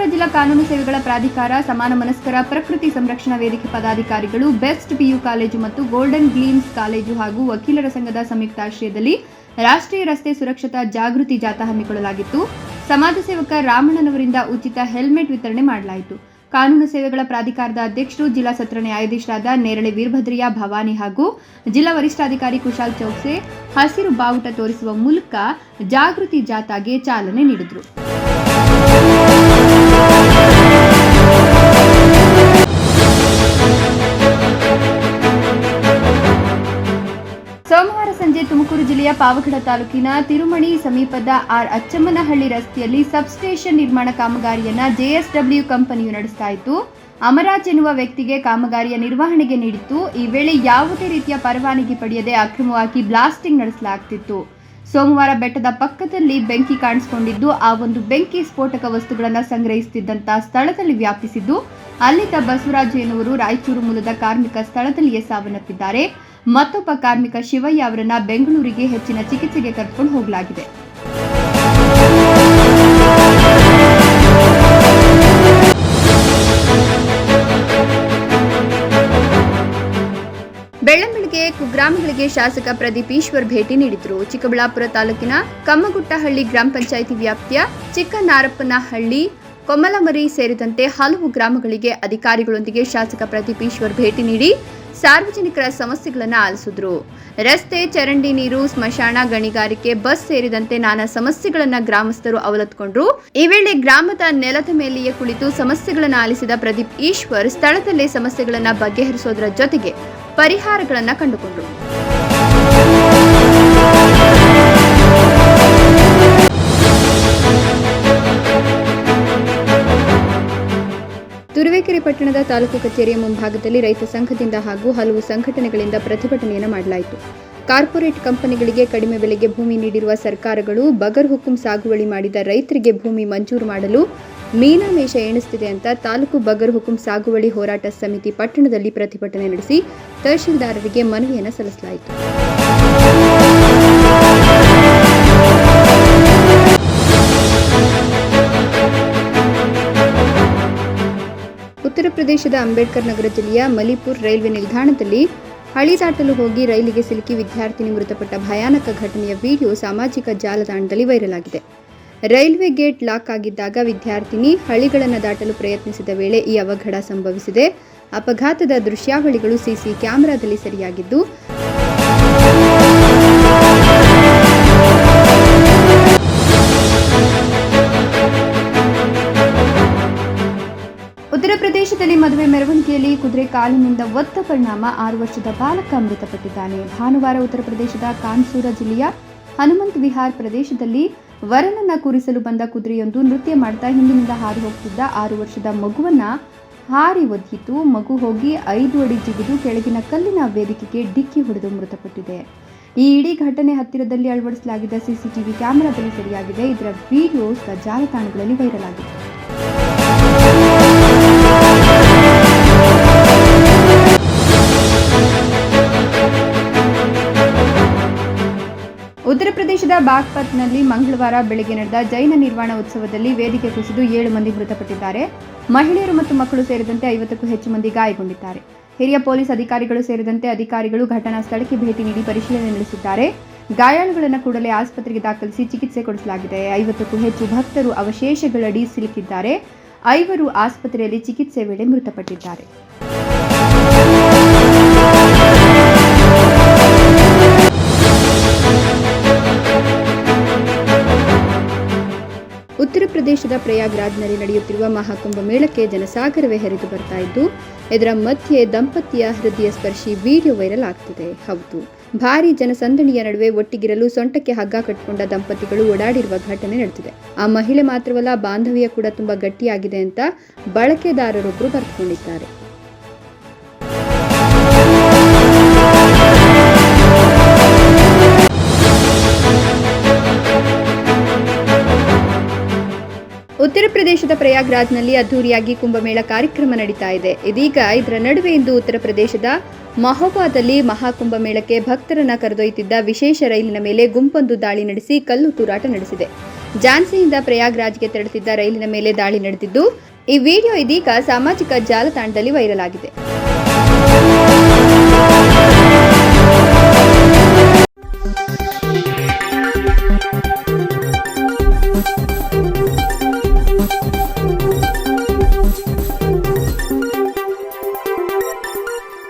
ಚಿಕ್ಕಬಳ್ಳಾಪುರ ಜಿಲ್ಲಾ ಕಾನೂನು ಸೇವೆಗಳ ಪ್ರಾಧಿಕಾರ, ಸಮಾನ ಮನಸ್ಕರ, ಪ್ರಕೃತಿ ಸಂರಕ್ಷಣಾ ವೇದಿಕೆ ಪದಾಧಿಕಾರಿಗಳು, ಬೆಸ್ಟ್ ಪಿಯು ಕಾಲೇಜು ಮತ್ತು ಗೋಲ್ಡನ್ ಗ್ಲೀಮ್ಸ್ ಕಾಲೇಜು ಹಾಗೂ ವಕೀಲರ ಸಂಘದ ಸಂಯುಕ್ತಾಶ್ರಯದಲ್ಲಿ ರಾಷ್ಟ್ರೀಯ ರಸ್ತೆ ಸುರಕ್ಷತಾ ಜಾಗೃತಿ ಜಾಥಾ ಹಮ್ಮಿಕೊಳ್ಳಲಾಗಿತ್ತು. ಸಮಾಜ ಸೇವಕ ರಾಮಣ್ಣನವರಿಂದ ಉಚಿತ ಹೆಲ್ಮೆಟ್ ವಿತರಣೆ ಮಾಡಲಾಯಿತು. ಕಾನೂನು ಸೇವೆಗಳ ಪ್ರಾಧಿಕಾರದ ಅಧ್ಯಕ್ಷರು ಜಿಲ್ಲಾ ಸತ್ರ ನ್ಯಾಯಾಧೀಶರಾದ ನೇರಳೆ ವೀರಭದ್ರಯ್ಯ ಭವಾನಿ ಹಾಗೂ ಜಿಲ್ಲಾ ವರಿಷ್ಠಾಧಿಕಾರಿ ಕುಶಾಲ್ ಚೌಕ್ಸೆ ಹಸಿರು ಬಾವುಟ ತೋರಿಸುವ ಮೂಲಕ ಜಾಗೃತಿ ಜಾಥಾಗೆ ಚಾಲನೆ ನೀಡಿದರು. ತುಮಕೂರು ಜಿಲ್ಲೆಯ ಪಾವಗಡ ತಾಲೂಕಿನ ತಿರುಮಣಿ ಸಮೀಪದ ಆರ್ ಅಚ್ಚಮ್ಮನಹಳ್ಳಿ ರಸ್ತೆಯಲ್ಲಿ ಸಬ್ಸ್ಟೇಷನ್ ನಿರ್ಮಾಣ ಕಾಮಗಾರಿಯನ್ನ ಜೆಎಸ್ಡಬ್ಲ್ಯೂ ಕಂಪನಿಯು ನಡೆಸ್ತಾ ಇತ್ತು. ಅಮರಾಜ್ ಎನ್ನುವ ವ್ಯಕ್ತಿಗೆ ಕಾಮಗಾರಿಯ ನಿರ್ವಹಣೆಗೆ ನೀಡಿತ್ತು. ಈ ವೇಳೆ ಯಾವುದೇ ರೀತಿಯ ಪರವಾನಗಿ ಪಡೆಯದೆ ಅಕ್ರಮವಾಗಿ ಬ್ಲಾಸ್ಟಿಂಗ್ ನಡೆಸಲಾಗ್ತಿತ್ತು. ಸೋಮವಾರ ಬೆಟ್ಟದ ಪಕ್ಕದಲ್ಲಿ ಬೆಂಕಿ ಕಾಣಿಸಿಕೊಂಡಿದ್ದು, ಆ ಒಂದು ಬೆಂಕಿ ಸ್ಫೋಟಕ ವಸ್ತುಗಳನ್ನು ಸಂಗ್ರಹಿಸುತ್ತಿದ್ದಂತ ಸ್ಥಳದಲ್ಲಿ ವ್ಯಾಪಿಸಿದ್ದು, ಅಲ್ಲಿದ್ದ ಬಸವರಾಜು ಎನ್ನುವರು ರಾಯಚೂರು ಮೂಲದ ಕಾರ್ಮಿಕ ಸ್ಥಳದಲ್ಲಿಯೇ ಸಾವನ್ನಪ್ಪಿದ್ದಾರೆ. ಮತ್ತೊಬ್ಬ ಕಾರ್ಮಿಕ ಶಿವಯ್ಯ ಅವರನ್ನ ಬೆಂಗಳೂರಿಗೆ ಹೆಚ್ಚಿನ ಚಿಕಿತ್ಸೆಗೆ ಕರ್ಕೊಂಡು ಹೋಗಲಾಗಿದೆ. ಬೆಳ್ಳಂಬೆಳಗ್ಗೆ ಕುಗ್ರಾಮಗಳಿಗೆ ಶಾಸಕ ಪ್ರದೀಪ್ ಈಶ್ವರ್ ಭೇಟಿ ನೀಡಿದ್ರು. ಚಿಕ್ಕಬಳ್ಳಾಪುರ ತಾಲೂಕಿನ ಕಮ್ಮಗುಟ್ಟಹಳ್ಳಿ ಗ್ರಾಮ ಪಂಚಾಯಿತಿ ವ್ಯಾಪ್ತಿಯ ಚಿಕ್ಕನಾರಪ್ಪನಹಳ್ಳಿ, ಕೊಮ್ಮಲಮರಿ ಸೇರಿದಂತೆ ಹಲವು ಗ್ರಾಮಗಳಿಗೆ ಅಧಿಕಾರಿಗಳೊಂದಿಗೆ ಶಾಸಕ ಪ್ರದೀಪ್ ಈಶ್ವರ್ ಭೇಟಿ ನೀಡಿ ಸಾರ್ವಜನಿಕರ ಸಮಸ್ಯೆಗಳನ್ನು ಆಲಿಸಿದ್ರು. ರಸ್ತೆ, ಚರಂಡಿ ನೀರು, ಸ್ಮಶಾನ, ಗಣಿಗಾರಿಕೆ, ಬಸ್ ಸೇರಿದಂತೆ ನಾನಾ ಸಮಸ್ಯೆಗಳನ್ನ ಗ್ರಾಮಸ್ಥರು ಅವಲತ್ಕೊಂಡ್ರು. ಈ ವೇಳೆ ಗ್ರಾಮದ ನೆಲದ ಮೇಲೆಯೇ ಕುಳಿತು ಸಮಸ್ಯೆಗಳನ್ನು ಆಲಿಸಿದ ಪ್ರದೀಪ್ ಈಶ್ವರ್ ಸ್ಥಳದಲ್ಲೇ ಸಮಸ್ಯೆಗಳನ್ನ ಬಗೆಹರಿಸೋದರ ಜೊತೆಗೆ ಪರಿಹಾರಗಳನ್ನ ಕಂಡುಕೊಂಡರು. ತುರುವೇಕೆರೆ ಪಟ್ಟಣದ ತಾಲೂಕು ಕಚೇರಿಯ ಮುಂಭಾಗದಲ್ಲಿ ರೈತ ಸಂಘದಿಂದ ಹಾಗೂ ಹಲವು ಸಂಘಟನೆಗಳಿಂದ ಪ್ರತಿಭಟನೆಯನ್ನು ಮಾಡಲಾಯಿತು. ಕಾರ್ಪೊರೇಟ್ ಕಂಪನಿಗಳಿಗೆ ಕಡಿಮೆ ಬೆಲೆಗೆ ಭೂಮಿ ನೀಡಿರುವ ಸರ್ಕಾರಗಳು ಬಗರ್ ಹುಕುಂ ಸಾಗುವಳಿ ಮಾಡಿದ ರೈತರಿಗೆ ಭೂಮಿ ಮಂಜೂರು ಮಾಡಲು ಮೀನಾಮೇಷ ಎಣಿಸುತ್ತಿದೆ ಅಂತ ತಾಲೂಕು ಬಗರ್ ಹುಕುಂ ಸಾಗುವಳಿ ಹೋರಾಟ ಸಮಿತಿ ಪಟ್ಟಣದಲ್ಲಿ ಪ್ರತಿಭಟನೆ ನಡೆಸಿ ತಹಶೀಲ್ದಾರರಿಗೆ ಮನವಿಯನ್ನು ಸಲ್ಲಿಸಲಾಯಿತು. ಉತ್ತರ ಪ್ರದೇಶದ ಅಂಬೇಡ್ಕರ್ ನಗರ ಜಿಲ್ಲೆಯ ಮಲಿಪುರ್ ರೈಲ್ವೆ ನಿಲ್ದಾಣದಲ್ಲಿ ಹಳಿ ದಾಟಲು ಹೋಗಿ ರೈಲಿಗೆ ಸಿಲುಕಿ ವಿದ್ಯಾರ್ಥಿನಿ ಮೃತಪಟ್ಟ ಭಯಾನಕ ಘಟನೆಯ ವಿಡಿಯೋ ಸಾಮಾಜಿಕ ಜಾಲತಾಣದಲ್ಲಿ ವೈರಲ್ ಆಗಿದೆ ರೈಲ್ವೆ ಗೇಟ್ ಲಾಕ್ ಆಗಿದ್ದಾಗ ವಿದ್ಯಾರ್ಥಿನಿ ಹಳಿಗಳನ್ನು ದಾಟಲು ಪ್ರಯತ್ನಿಸಿದ ವೇಳೆ ಈ ಅವಘಡ ಸಂಭವಿಸಿದೆ. ಅಪಘಾತದ ದೃಶ್ಯಾವಳಿಗಳು ಸಿಸಿ ಕ್ಯಾಮೆರಾದಲ್ಲಿ ಸರಿಯಾಗಿದ್ದು ಮೆರವಣಿಗೆಯಲ್ಲಿ ಕುದುರೆ ಕಾಲಿನಿಂದ ಒತ್ತ ಪರಿಣಾಮ ಆರು ವರ್ಷದ ಬಾಲಕ ಮೃತಪಟ್ಟಿದ್ದಾನೆ. ಭಾನುವಾರ ಉತ್ತರ ಪ್ರದೇಶದ ಕಾನ್ಸೂರ ಜಿಲ್ಲೆಯ ಹನುಮಂತ್ ವಿಹಾರ್ ಪ್ರದೇಶದಲ್ಲಿ ವರನನ್ನ ಕೂರಿಸಲು ಬಂದ ಕುದುರೆಯೊಂದು ನೃತ್ಯ ಮಾಡ್ತಾ ಹಿಂದಿನಿಂದ ಹಾರಿ ಹೋಗ್ತಿದ್ದ ಆರು ವರ್ಷದ ಮಗುವನ್ನ ಹಾರಿ ಒದ್ದಿತು. ಮಗು ಹೋಗಿ ಐದು ಅಡಿ ಜಿಗಿದು ಕೆಳಗಿನ ಕಲ್ಲಿನ ವೇದಿಕೆಗೆ ಡಿಕ್ಕಿ ಹೊಡೆದು ಮೃತಪಟ್ಟಿದೆ. ಈ ಇಡೀ ಘಟನೆ ಹತ್ತಿರದಲ್ಲಿ ಅಳವಡಿಸಲಾಗಿದ್ದ ಸಿಸಿಟಿವಿ ಕ್ಯಾಮೆರಾದಲ್ಲಿ ಸರಿಯಾಗಿದೆ. ಇದರ ವಿಡಿಯೋ ಜಾಲತಾಣಗಳಲ್ಲಿ ವೈರಲ್ ಆಗಿದೆ. ಪ್ರದೇಶದ ಬಾಗ್ಪತ್ನಲ್ಲಿ ಮಂಗಳವಾರ ಬೆಳಗ್ಗೆ ನಡೆದ ಜೈನ ನಿರ್ವಾಣ ಉತ್ಸವದಲ್ಲಿ ವೇದಿಕೆ ಕುಸಿದು ಏಳು ಮಂದಿ ಮೃತಪಟ್ಟಿದ್ದಾರೆ. ಮಹಿಳೆಯರು ಮತ್ತು ಮಕ್ಕಳು ಸೇರಿದಂತೆ ಐವತ್ತಕ್ಕೂ ಹೆಚ್ಚು ಮಂದಿ ಗಾಯಗೊಂಡಿದ್ದಾರೆ. ಹಿರಿಯ ಪೊಲೀಸ್ ಅಧಿಕಾರಿಗಳು ಸೇರಿದಂತೆ ಅಧಿಕಾರಿಗಳು ಘಟನಾ ಸ್ಥಳಕ್ಕೆ ಭೇಟಿ ನೀಡಿ ಪರಿಶೀಲನೆ ನಡೆಸಿದ್ದಾರೆ ಗಾಯಾಳುಗಳನ್ನು ಕೂಡಲೇ ಆಸ್ಪತ್ರೆಗೆ ದಾಖಲಿಸಿ ಚಿಕಿತ್ಸೆ ಕೊಡಿಸಲಾಗಿದೆ. ಐವತ್ತಕ್ಕೂ ಹೆಚ್ಚು ಭಕ್ತರು ಅವಶೇಷಗಳಡಿ ಸಿಲುಕಿದ್ದಾರೆ. ಐವರು ಆಸ್ಪತ್ರೆಯಲ್ಲಿ ಚಿಕಿತ್ಸೆ ವೇಳೆ ಮೃತಪಟ್ಟಿದ್ದಾರೆ. ಉತ್ತರ ಪ್ರದೇಶದ ಪ್ರಯಾಗ್ರಾಜ್ನಲ್ಲಿ ನಡೆಯುತ್ತಿರುವ ಮಹಾಕುಂಭ ಮೇಳಕ್ಕೆ ಜನಸಾಗರವೇ ಹರಿದು ಬರ್ತಾ ಇದ್ದು, ಇದರ ಮಧ್ಯೆ ದಂಪತಿಯ ಹೃದಯ ಸ್ಪರ್ಶಿ ವಿಡಿಯೋ ವೈರಲ್ ಆಗ್ತಿದೆ. ಹೌದು, ಭಾರಿ ಜನಸಂದಣಿಯ ನಡುವೆ ಒಟ್ಟಿಗಿರಲು ಸೊಂಟಕ್ಕೆ ಹಗ್ಗ ಕಟ್ಟಿಕೊಂಡ ದಂಪತಿಗಳು ಓಡಾಡಿರುವ ಘಟನೆ ನಡೆದಿದೆ. ಆ ಮಹಿಳೆ ಮಾತ್ರವಲ್ಲ, ಬಾಂಧವ್ಯ ಕೂಡ ತುಂಬಾ ಗಟ್ಟಿಯಾಗಿದೆ ಅಂತ ಬಳಕೆದಾರರೊಬ್ಬರು ಬರೆದುಕೊಂಡಿದ್ದಾರೆ ಪ್ರದೇಶದ ಪ್ರಯಾಗ್ರಾಜ್ನಲ್ಲಿ ಅದ್ದೂರಿಯಾಗಿ ಕುಂಭಮೇಳ ಕಾರ್ಯಕ್ರಮ ನಡೀತಾ ಇದೆ. ಇದೀಗ ಇದರ ನಡುವೆ ಇಂದು ಉತ್ತರ ಪ್ರದೇಶದ ಮಹೋಬಾದಲ್ಲಿ ಮಹಾಕುಂಭಮೇಳಕ್ಕೆ ಭಕ್ತರನ್ನ ಕರೆದೊಯ್ಯುತ್ತಿದ್ದ ವಿಶೇಷ ರೈಲಿನ ಮೇಲೆ ಗುಂಪೊಂದು ದಾಳಿ ನಡೆಸಿ ಕಲ್ಲು ತೂರಾಟ ನಡೆಸಿದೆ. ಝಾನ್ಸಿಯಿಂದ ಪ್ರಯಾಗ್ರಾಜ್ಗೆ ತೆರಳುತ್ತಿದ್ದ ರೈಲಿನ ಮೇಲೆ ದಾಳಿ ನಡೆದಿದ್ದು, ಈ ವಿಡಿಯೋ ಇದೀಗ ಸಾಮಾಜಿಕ ಜಾಲತಾಣದಲ್ಲಿ ವೈರಲ್ ಆಗಿದೆ.